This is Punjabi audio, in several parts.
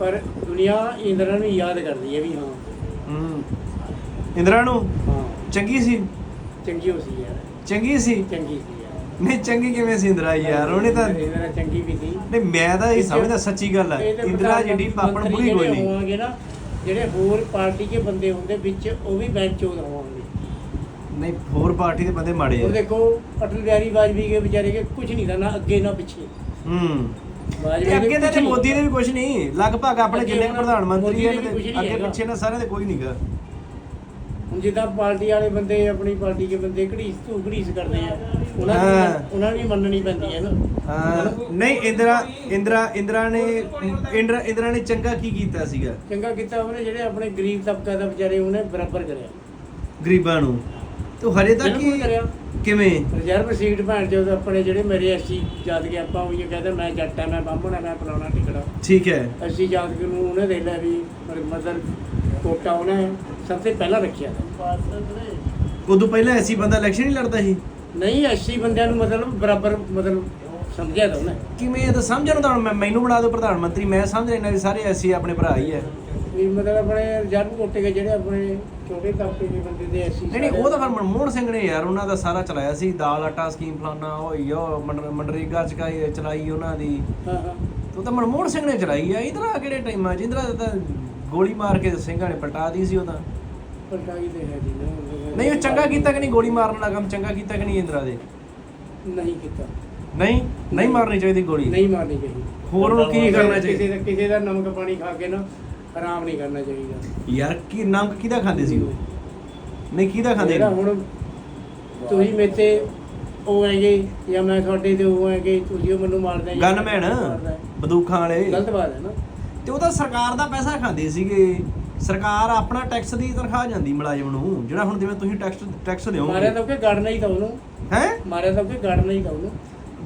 ਪਰ ਦੁਨੀਆ ਇੰਦਰਾ ਨੂੰ ਯਾਦ ਕਰਦੀ ਹੈ ਵੀ ਹਾਂ। ਹੂੰ। ਇੰਦਰਾ ਨੂੰ? ਹਾਂ। ਚੰਗੀ ਸੀ? ਚੰਗੀ ਹੋ ਸੀ ਯਾਰ। ਚੰਗੀ ਸੀ? ਚੰਗੀ ਸੀ ਯਾਰ। ਨਹੀਂ ਚੰਗੀ ਕਿਵੇਂ ਸੀ ਇੰਦਰਾ ਯਾਰ? ਉਹਨੇ ਤਾਂ ਇੰਦਰਾ ਚੰਗੀ ਵੀ ਸੀ। ਨਹੀਂ ਮੈਂ ਤਾਂ ਇਹ ਸਮਝਦਾ ਸੱਚੀ ਗੱਲ ਹੈ ਇੰਦਰਾ ਜਿਹੜੀ ਪਾਪਣ ਬੁੜੀ ਕੋਈ ਨਹੀਂ ਹੋਵਾਂਗੇ ਨਾ ਜਿਹੜੇ ਹੋਰ ਪਾਰਟੀ ਦੇ ਬੰਦੇ ਹੁੰਦੇ ਵਿੱਚ ਉਹ ਵੀ ਬੈਂਚ ਚੋਂ ਹੋਵਾਂਗੇ ਨਹੀਂ ਹੋਰ ਪਾਰਟੀ ਦੇ ਬੰਦੇ ਮਾੜੇ ਉਹ ਆ ਦੇਖੋ ਅਟਲ ਬਿਹਾਰੀ ਵਾਜਪੇਈ ਕੇ ਵਿਚਾਰੇ ਕੇ ਕੁਝ ਨਹੀਂ ਕਰਨਾ ਅੱਗੇ ਨਾ ਪਿੱਛੇ। ਹੂੰ। ਤੇ ਨੇ ਅੱਗੇ ਤਾਂ। ਮੋਦੀ ਨੇ ਵੀ ਕੁਝ ਨਹੀਂ ਲਗਭਗ ਆਪਣੇ ਅੱਗੇ ਜਿੰਨੇ ਉਹਨਾਂ- ਪ੍ਰਧਾਨ ਮੰਤਰੀ ਮੋਦੀ ਹੈ ਨੇ ਵੀ ਕੁਛ ਨਹੀਂ ਅੱਗੇ ਹੈਗਾ। ਪਿੱਛੇ ਨਾ ਸਾਰਿਆਂ ਦੇ ਕੋਈ ਨਹੀਂਗਾ ਹੁਣ ਜਿੱਦਾਂ ਪਾਰਟੀ ਵਾਲੇ ਬੰਦੇ ਆਪਣੀ ਪਾਰਟੀ ਦੇ ਬੰਦੇ ਘੜੀਸ ਤੂੰ ਘੜੀਸ ਕਰਦੇ ਆ ਉਹਨਾਂ ਹਾਂ। ਉਹਨਾਂ ਦੀ ਮੰਨਣੀ ਪੈਂਦੀ ਹੈ ਨਾ ਹਾਂ ਨਹੀਂ ਇੰਦਰਾ ਇੰਦਰਾ ਇੰਦਰਾ ਨੇ ਇੰਦਰਾ ਇੰਦਰਾ ਨੇ ਚੰਗਾ ਕੀ ਕੀਤਾ ਸੀਗਾ ਚੰਗਾ ਕੀਤਾ ਉਹਨੇ ਜਿਹੜੇ ਆਪਣੇ ਗਰੀਬ ਤਬਕਾ ਦਾ ਵਿਚਾਰੇ ਉਹਨੇ ਬਰਾਬਰ ਕਰਿਆ ਗਰੀਬਾਂ ਨੂੰ ਤੇ ਹਜੇ ਤੱਕ ਬਿਲਕੁਲ ਹੀ ਕਰਿਆ। ਕਿਵੇਂ? ਰਿਜ਼ਰਵ ਸੀਟ ਭੈਣ ਜੋ ਆਪਣੇ ਜਿਹੜੇ ਮੇਰੇ ਐਸਸੀ ਜਾਤ ਕੇ ਆਪਾਂ ਉਹ ਕਹਿੰਦੇ ਮੈਂ ਜੱਟ ਆ ਮੈਂ ਬਾਹਮਣ ਆ ਮੈਂ ਫਲਾਣਾ ਟਿਕੜਾ। ਠੀਕ ਹੈ। ਐਸਸੀ ਜਾਤ ਕੇ ਨੂੰ ਉਹਨੇ ਦੇ ਲਿਆ ਵੀ ਮਦਰ ਕੋਟਾ ਉਹਨੇ ਸਭ ਤੋਂ ਪਹਿਲਾਂ ਰੱਖਿਆ। ਉਦੋਂ ਪਹਿਲਾਂ ਐਸੀ ਬੰਦਾ ਇਲੈਕਸ਼ਨ ਨਹੀਂ ਲੜਦਾ ਸੀ? ਨਹੀਂ ਐਸਸੀ ਬੰਦਿਆਂ ਨੂੰ ਮਤਲਬ ਬਰਾਬਰ ਮਤਲਬ ਸਮਝਿਆ ਤਾਂ ਉਹਨੇ। ਕਿਵੇਂ ਇਹ ਤਾਂ ਸਮਝਣ ਹੁਣ ਮੈਂ- ਮੈਨੂੰ ਬਣਾ ਦਿਓ ਪ੍ਰਧਾਨ ਮੰਤਰੀ ਮੈਂ ਸਮਝ ਲੈਣਾ ਵੀ ਸਾਰੇ ਐਸੀ ਆਪਣੇ ਭਰਾ ਹੀ ਹੈ। ਵੀ ਮਤਲਬ ਆਪਣੇ ਰਿਜ਼ਰਵ ਕੋਟੇ ਕੇ ਜਿਹੜੇ ਆਪਣੇ ਛੋਟੇ ਤਬਕੇ ਦੇ ਬੰਦੇ ਦੇ ਐਸੀ ਨਹੀਂ ਨਹੀਂ ਉਹ ਤਾਂ ਫਿਰ ਮਨਮੋਹਨ ਸਿੰਘ ਨੇ ਯਾਰ ਉਹਨਾਂ ਦਾ ਸਾਰਾ ਚਲਾਇਆ ਸੀ ਦਾਲ ਆਟਾ ਸਕੀਮ ਫਲਾਨਾ ਹੋਈ ਉਹ ਮਨ- ਮਨਰੇਗਾ ਚ ਕਾਈ ਚਲਾਈ ਉਹਨਾਂ ਦੀ। ਹਾਂ ਹਾਂ। ਉਹ ਤਾਂ ਮਨਮੋਹਨ ਸਿੰਘ ਨੇ ਚਲਾਈ ਆ ਇਧਰ ਆ ਕਿਹੜੇ ਟਾਈਮਾਂ 'ਚ ਇੰਦਰਾ ਤਾਂ ਗੋਲੀ ਮਾਰ ਕੇ ਸਿੰਘਾਂ ਨੇ ਪਲਟਾ ਦੀ ਸੀ ਉਹ ਤਾਂ। ਪਲਟਾਈ ਤੇ ਹੈ ਜੀ ਨਾ। ਨਹੀਂ ਉਹ ਚੰਗਾ ਕੀਤਾ ਕਿ ਨਹੀਂ ਗੋਲੀ ਮਾਰਨ ਵਾਲਾ ਕੰਮ ਚੰਗਾ ਕੀਤਾ ਕਿ ਨਹੀਂ ਇੰਦਰਾ ਦੇ? ਨਹੀਂ ਕੀਤਾ। ਨਹੀਂ? ਨਹੀਂ ਮਾਰਨੀ ਚਾਹੀਦੀ ਗੋਲੀ? ਨਹੀਂ ਮਾਰਨੀ ਚਾਹੀਦੀ। ਹੋਰ ਉਹਨੂੰ ਕੀ ਕਰਨਾ ਚਾਹੀਦਾ? ਦਾ ਕਿਸੇ ਦਾ ਨਮਕ ਪਾਣੀ ਖਾ ਕੇ ਨਾ ਆਰਾਮ ਨਹੀਂ ਕਰਨਾ ਚਾਹੀਦਾ। ਯਾਰ ਕੀ ਨਮਕ ਕਿਹਦਾ ਖਾਂਦੇ ਸੀ ਉਹ? ਨਹੀਂ ਕਿਹਦਾ ਖਾਂਦੇ ਜਿਹੜਾ ਹੁਣ ਤੁਸੀਂ ਮੇਰੇ ਤੇ ਉਹ ਹੈਗੇ ਜਾਂ ਮੈਂ ਤੁਹਾਡੇ ਤੇ ਉਹ ਹੈਗੇ ਤੁਸੀਂ ਉਹ ਮੈਨੂੰ ਮਾਰਦੇ ਜਾਂ ਗਨਮੈਨ ਮਾਰਦਾ। ਹੈ। ਬੰਦੂਕਾਂ ਵਾਲੇ। ਗਲਤ ਬਾਤ ਹੈ ਨਾ। ਤੇ ਉਹਦਾ ਸਰਕਾਰ ਦਾ ਪੈਸਾ ਖਾਂਦੇ ਸੀਗੇ। ਸਰਕਾਰ ਆਪਣਾ ਟੈਕਸ ਦੀ ਤਨਖਾਹ ਜਾਂਦੀ ਮੁਲਾਜ਼ਮ ਨੂੰ ਜਿਹੜਾ ਹੁਣ ਜਿਵੇਂ ਤੁਸੀਂ ਟੈਕਸ ਟੈਕਸ ਮਾਰਿਆ ਦਿਓਗੇ ਤਾਂ ਕਿ ਗੜ ਨਹੀਂ ਤਾਂ ਉਹਨੂੰ। ਹੈ? ਮਾਰਿਆ ਤਾਂ ਕਿ ਗੜ ਨਹੀਂ ਤਾਂ ਉਹਨੂੰ।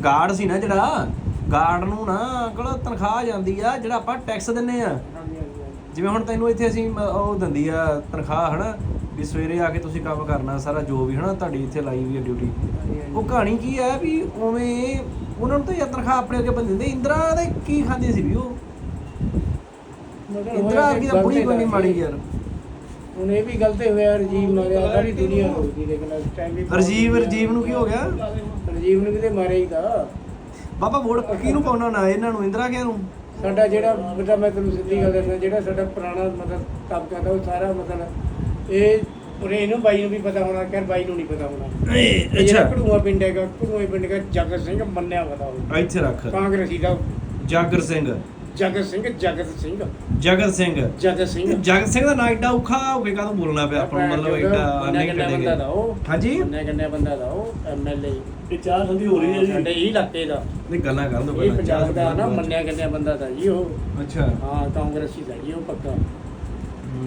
ਗਾਰਡ ਸੀ ਨਾ ਜਿਹੜਾ ਗਾਰਡ ਨੂੰ ਨਾ ਅੰਕਲ ਤਨਖਾਹ ਜਾਂਦੀ ਆ ਜਿਹੜਾ ਆਪਾਂ ਟੈਕਸ ਦਿੰਨੇ ਆ। ਹਾਂਜੀ। ਜਿਵੇਂ ਹੁਣ ਤੈਨੂੰ ਇੱਥੇ ਅਸੀਂ ਮ- ਉਹ ਦਿੰਦੀ ਆ ਤਨਖਾਹ ਹਨਾ? ਵੀ ਸਵੇਰੇ ਆ ਕੇ ਤੁਸੀਂ ਕੰਮ ਕਰਨਾ ਸਾਰਾ ਜੋ ਵੀ ਹਨਾ? ਤੁਹਾਡੀ ਇੱਥੇ ਲਾਈ ਵੀ ਆ ਡਿਊਟੀ। ਉਹ ਕਹਾਣੀ ਕੀ ਆ ਵੀ ਉਵੇਂ ਉਹਨਾਂ ਨੂੰ ਤਾਂ ਯਾਰ ਤਨਖਾਹ ਆਪਣੇ ਅੱਗੇ ਬੰਦੇ ਦਿੰਦੇ। ਇੰਦਰਾ ਦੇ ਕੀ ਖਾਂਦੇ ਸੀ ਵੀ ਉਹ? ਮਗਰ ਇੰਦਰਾ ਹੋਇਆ ਤਾਂ ਬੁੜੀ ਕੋਈ ਨਹੀਂ ਮਾੜੀ। ਯਾਰ। ਹੁਣ ਇਹ ਵੀ ਗਲਤ ਹੋਇਆ ਰਜੀਵ ਮਾਰਿਆ ਸਾਰੀ ਦੁਨੀਆ ਹੋ ਗਈ ਲੇਕਿਨ ਇਸ ਟਾਈਮ ਵੀ ਰਜੀਵ ਰਜੀਵ ਨੂੰ ਕੀ ਹੋ ਗਿਆ? ਰਜੀਵ ਨੂੰ ਕਿਤੇ ਮਾਰਿਆ ਹੀ ਤਾਂ। ਬਾਬਾ ਵੋਟ ਕਿਹਨੂੰ ਪਾਉਣਾ ਨਾ ਇਹਨਾਂ ਨੂੰ ਇੰਦਰਾ ਕਿਹ ਨੂੰ? ਸਾਡਾ ਜਿਹੜਾ ਬੇਟਾ ਮੈਂ ਤੈਨੂੰ ਸਿੱਧੀ ਗੱਲ ਦੱਸਾਂ ਜਿਹੜਾ ਸਾਡਾ ਪੁਰਾਣਾ ਮਤਲਬ ਤਬਕਾ ਦਾ ਉਹ ਸਾਰਾ ਮਤਲਬ ਇਹ ਉਰੇ ਇਹਨੂੰ ਬਾਈ ਨੂੰ ਵੀ ਪਤਾ ਹੋਣਾ ਕਿ ਬਾਈ ਨੂੰ ਨਹੀਂ ਪਤਾ ਹੋਣਾ। ਇਹ ਜਿਹੜਾ ਕੜੂਆ ਪਿੰਡ ਹੈਗਾ ਪਿੰਡ ਦਾ ਜਗਤ ਸਿੰਘ ਮੰਨਿਆ ਪਤਾ ਹੋਊ ਇੱਥੇ ਰੱਖ। ਕਾਂਗਰਸੀ ਦਾ ਜਾਗਰ ਸਿੰਘ। ਜਗਤ ਸਿੰਘ ਜਗਤ ਸਿੰਘ। ਜਗਤ ਸਿੰਘ। ਜਗਤ ਸਿੰਘ। ਜਗਤ ਸਿੰਘ ਦਾ ਨਾਂ ਏਡਾ ਔਖਾ ਹੋ ਗਿਆ ਕਾਹਦੋਂ ਬੋਲਣਾ ਪਿਆ ਆਪਾਂ ਨੂੰ? ਮਤਲਬ ਮੰਨਿਆ ਨਹੀਂ ਬੰਦਾ ਦਾ ਉਹ? ਹਾਂਜੀ? ਮੰਨਿਆ ਗੰਨਾ ਬੰਦਾ ਦਾ ਉਹ? ਐਮਐਲਏ ਇਹ ਚਾਹ ਠੰਡੀ ਹੋ ਰਹੀ ਹੈ ਸਾਡੇ ਜੀ। ਹੀ ਇਲਾਕੇ ਦਾ। ਨਹੀਂ ਗੱਲਾਂ ਕਰਨ ਦੋ ਇਹ ਪੰਜਾਬ ਦਾ ਨਾ ਮੰਨਿਆ ਗੰਨਾ ਬੰਦਾ ਦਾ ਜੀ ਉਹ। ਅੱਛਾ। ਹਾਂ ਕਾਂਗਰਸੀ ਦਾ ਜੀ ਉਹ ਪੱਕਾ।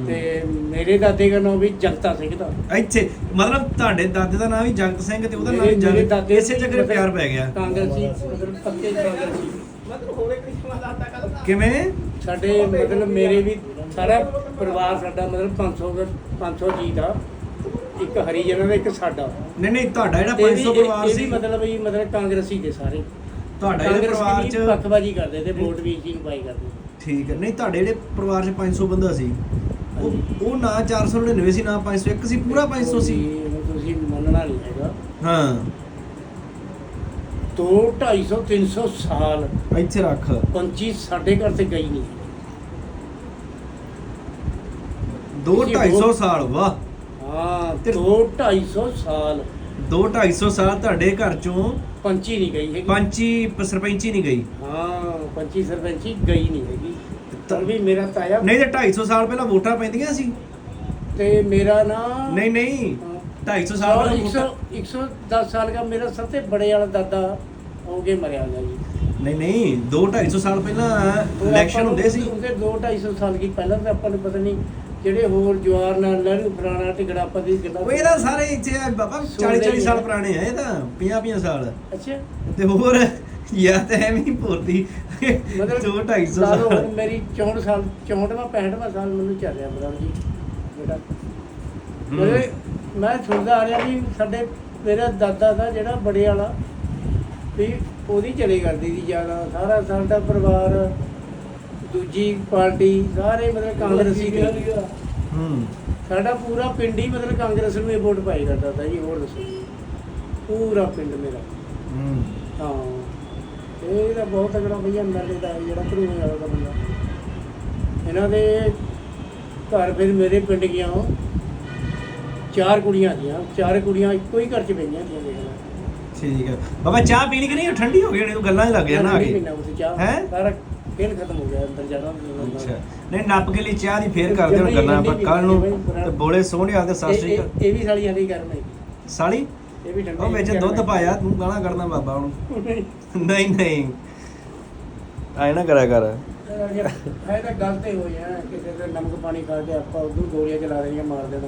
ਤੇ ਮੇਰੇ ਦਾਦੇ ਦਾ ਨਾਮ ਵੀ ਜਗਤਾ ਸਿੰਘ ਦਾ। ਇੱਥੇ ਮਤਲਬ ਤੁਹਾਡੇ ਦਾਦੇ ਦਾ ਨਾਮ ਵੀ ਜਗਤ ਸਿੰਘ ਤੇ ਉਹਦਾ ਨਾਮ ਜਗਤ ਇਸੇ ਮਤਲਬ ਪਿਆਰ ਪੈ ਗਿਆ। ਕਾਂਗਰਸੀ ਮਤਲਬ ਪੱਕੇ ਕਾਂਗਰਸੀ। ਕਿਵੇਂ? ਸਾਡੇ ਮਤਲਬ ਮੇਰੇ ਵੀ ਸਾਰਾ ਪਰਿਵਾਰ ਸਾਡਾ ਮਤਲਬ 500 ਦਾ- 500 ਜੀ ਦਾ। ਇੱਕ ਹਰੀਜਨ ਦਾ ਇੱਕ ਸਾਡਾ। ਨਹੀਂ ਨਹੀਂ ਤੁਹਾਡਾ ਜਿਹੜਾ ਇਹ ਵੀ- 500 ਇਹ- ਪਰਿਵਾਰ ਇਹ ਵੀ ਸੀ। ਮਤਲਬ ਵੀ ਮਤਲਬ ਕਾਂਗਰਸੀ ਦੇ ਸਾਰੇ। ਤੁਹਾਡਾ ਜਿਹੜਾ ਕਾਂਗਰਸੀ ਪਰਿਵਾਰ ਚ ਪੱਖਬਾਜੀ ਕਰਦੇ ਤੇ ਵੋਟ ਵੀ ਇਸੀ ਨੂੰ ਪਾਈ ਕਰਦੇ। ਠੀਕ ਹੈ। ਨਹੀਂ ਤੁਹਾਡੇ ਜਿਹੜੇ ਪਰਿਵਾਰ ਚ 500 ਬੰਦਾ ਸੀ ਉਹ ਉਹ ਨਾ 499 ਸੀ ਨਾ 501 ਸੀ ਪੂਰਾ 500 ਸੀ ਹੁਣ ਤੁਸੀਂ ਮੰਨਣਾ ਨਹੀਂ ਹੈਗਾ। ਹਾਂ। 2 250 300 ਸਾਲ ਇੱਥੇ ਰੱਖ। ਪੰਛੀ ਸਾਡੇ ਘਰ ਤੇ ਗਈ ਨਹੀਂ। 2 250 ਸਾਲ ਵਾਹ। ਹਾਂ ਤੇ- 2 250 ਸਾਲ। 2 250 ਸਾਲ ਤੁਹਾਡੇ ਘਰ ਚੋਂ ਪੰਛੀ ਨਹੀਂ ਗਈ ਹੈਗੀ। ਪੰਚੀ ਸਰਪੰਚੀ ਨਹੀਂ ਗਈ? ਹਾਂ ਪੰਛੀ ਸਰਪੰਚੀ ਗਈ ਨਹੀਂ ਹੈਗੀ। ਤਾਂ- ਵੀ ਮੇਰਾ ਤਾਇਆ ਨਹੀਂ ਤੇ 250 ਸਾਲ ਪਹਿਲਾਂ ਵੋਟਾਂ ਪੈਂਦੀਆਂ ਸੀ। ਤੇ ਮੇਰਾ ਨਾ ਨਹੀਂ ਨਹੀਂ। 250 ਸਾਲ और ਪਹਿਲਾਂ 100 ਵੋਟਾਂ 110 साल का मेरा सबसे बड़े वाला दादा हो गए मरिया गया जी ਨਹੀਂ ਨਹੀਂ 2 250 ਸਾਲ ਪਹਿਲਾਂ ਉਹ ਇਲੈਕਸ਼ਨ ਆਪਾਂ ਨੂੰ ਹੁੰਦੇ ਸੀ ਉਹਦੇ 2 250 ਸਾਲ ਕੀ ਪਹਿਲਾਂ ਤਾਂ ਆਪਾਂ ਨੂੰ ਪਤਾ ਨਹੀਂ ਜਿਹੜੇ ਹੋਰ ਜਵਾਰ ਨਾਲ ਲਹਿਰੂ ਫਰਾਣਾ ਟਿਕੜਾ ਆਪਾਂ ਦੀ ਗੱਲਾਂ ਉਹ ਇਹਦਾ ਸਾਰੇ ਇੱਥੇ ਆ ਬਾਬਾ 40 40 ਸਾਲ ਪੁਰਾਣੇ ਆ ਇਹ ਤਾਂ 50 50 ਸਾਲ ਅੱਛਾ ਤੇ ਹੋਰ ਯਾ ਤਾਂ ਐਵੇਂ ਹੀ ਭੁਰਤੀ ਮਤਲਬ 2 250 ਲਾ ਲਓ ਸਾਲ ਹੁਣ ਮੇਰੀ 64 ਸਾਲ 64ਵਾਂ 65ਵਾਂ ਸਾਲ ਮੈਨੂੰ ਚੱਲ ਰਿਹਾ ਬਰਾਬਰ ਜੀ ਬੇਟਾ ਹੂੰ। ਮੇਰੇ ਮੈਂ ਸੁਣਦਾ ਆ ਰਿਹਾ ਵੀ ਸਾਡੇ ਮੇਰਾ ਦਾਦਾ ਦਾ ਜਿਹੜਾ ਬੜੇ ਵਾਲਾ ਵੀ ਉਹਦੀ ਚਲੇ ਕਰਦੀ ਸੀ ਜ਼ਿਆਦਾ। ਸਾਰਾ ਸਾਡਾ ਪਰਿਵਾਰ ਦੂਜੀ ਪਾਰਟੀ ਸਾਰੇ ਮਤਲਬ ਕਾਂਗਰਸੀ ਦੇ। ਹੂੰ। ਸਾਡਾ ਪੂਰਾ ਪਿੰਡ ਹੀ ਮਤਲਬ ਕਾਂਗਰਸ ਨੂੰ ਹੀ ਵੋਟ ਪਾਈ ਕਰਦਾ ਤਾ ਜੀ ਹੋਰ ਦੱਸੋ। ਪੂਰਾ ਪਿੰਡ ਮੇਰਾ। ਹੂੰ। ਹਾਂ। ਇਹ ਤਾਂ ਬਹੁਤ ਤਗੜਾ ਭਈਆ ਮੇਰੇ ਦਾ ਜਿਹੜਾ ਭਰੂਣੇ ਵਾਲਾ ਦਾ ਬੰਦਾ। ਇਹਨਾਂ ਦੇ ਘਰ ਫਿਰ ਮੇਰੇ ਪਿੰਡ ਗਿਆ ਉਹ। ਚਾਰ ਕੁੜੀਆਂ ਦੀਆਂ ਚਾਰ ਕੁੜੀਆਂ ਇੱਕੋ ਹੀ ਘਰ ਚ ਪਈਆਂ ਦੀਆਂ ਦੇਖ ਲੈ। ਠੀਕ ਹੈ ਬਾਬਾ ਚਾਹ ਪੀਣੀ ਕਿ ਨਹੀਂ? ਉਹ ਠੰਡੀ ਹੋ ਗਈ ਹੋਣੀ, ਤੂੰ ਗੱਲਾਂ ਹੀ ਲੱਗ ਜਾਣਾ ਆ ਕੇ। ਚਾਹ। ਹੈਂ? ਸਾਰਾ ਖੇਲ ਖਤਮ ਹੋ ਗਿਆ ਅੰਦਰ ਜਾਣਾ ਅੱਛਾ। ਨਹੀਂ ਨੱਪ ਕੇ ਲਈ ਚਾਹ ਦੀ ਫੇਰ ਕਰਦੇ ਹੁਣ ਗੱਲਾਂ ਆਪਾਂ ਕੱਲ ਨੂੰ ਤੇ ਬੋਲੇ ਸੋਹਣੇ ਆਦੇ ਸਤਿ ਇਹ- ਸ਼੍ਰੀ ਇਹ ਅਕਾਲ। ਇਹ ਵੀ ਸਾਲੀਆਂ ਦੀ ਗਰਮ ਹੈ। ਸਾਲੀ? ਇਹ ਵੀ ਠੰਡੇ ਉਹ ਵਿੱਚ ਦੁੱਧ ਪਾਇਆ ਤੂੰ ਗਾਲਾਂ ਕੱਢਦਾ ਬਾਬਾ ਹੁਣ ਨਹੀਂ। ਨਹੀਂ ਆਏ ਨਾ ਕਰਿਆ ਕਰ। ਇਹ ਤਾਂ ਗਲਤ ਹੀ ਹੋਈ ਹੈ ਕਿਸੇ ਦੇ ਨਮਕ ਪਾਣੀ ਖਾ ਕੇ ਆਪਾਂ ਉਦੋਂ ਗੋਲੀਆਂ ਚਲਾ ਦੇਣੀਆਂ ਮਾਰ ਦੇਣਾ।